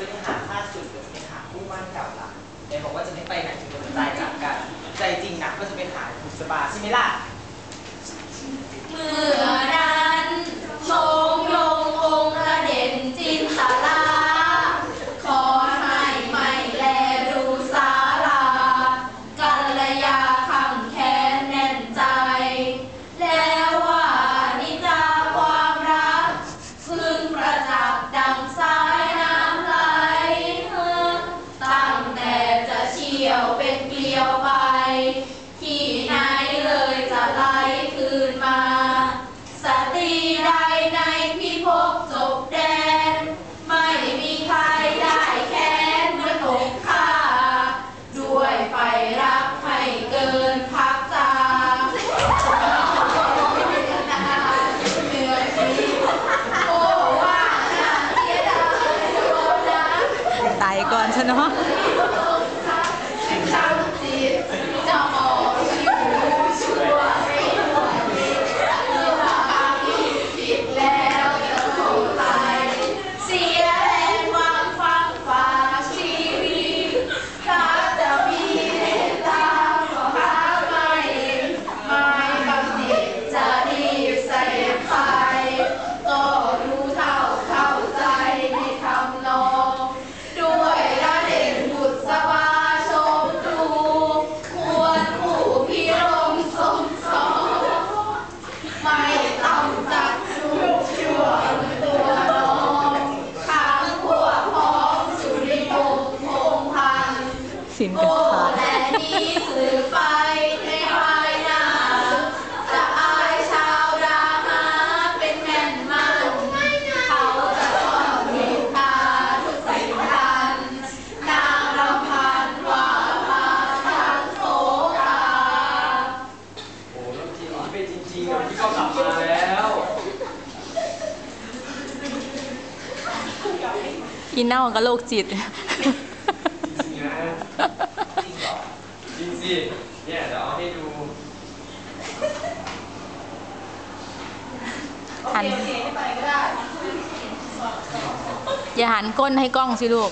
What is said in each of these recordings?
จะไปหาค่าสุดหรือจะไปหาคู่มั่นเก่าล่ะไหนบอกว่าจะไม่ไปไหนจนกว่าจะตายจากกัน ใจจริงนะก็จะไปหาบุษบาใช่ไหมล่ะ ตายก่ แต่นี้สื่อไปในภายหน้าจะอายชาวราหาเป็นแม่นมันเขาจะต้องนินทาทุกสิ่งทันนางรำพันว่าพาทันโสกาโอ้แล้วทีนี้เป็นจริงๆอะพี่ก็กลับมาแล้วกินเน่ากับโรคจิต จริงนะจริงเหรอ จริงสิเนี่ยเดี๋ยวเอาให้ดูโอเคโอเคให้ไปก็ได้อย่าหันก้นให้กล้องสิลูก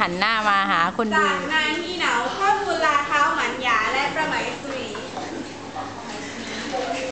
หันหน้ามาหาคนดู จากนานที่เหนาข้อมูล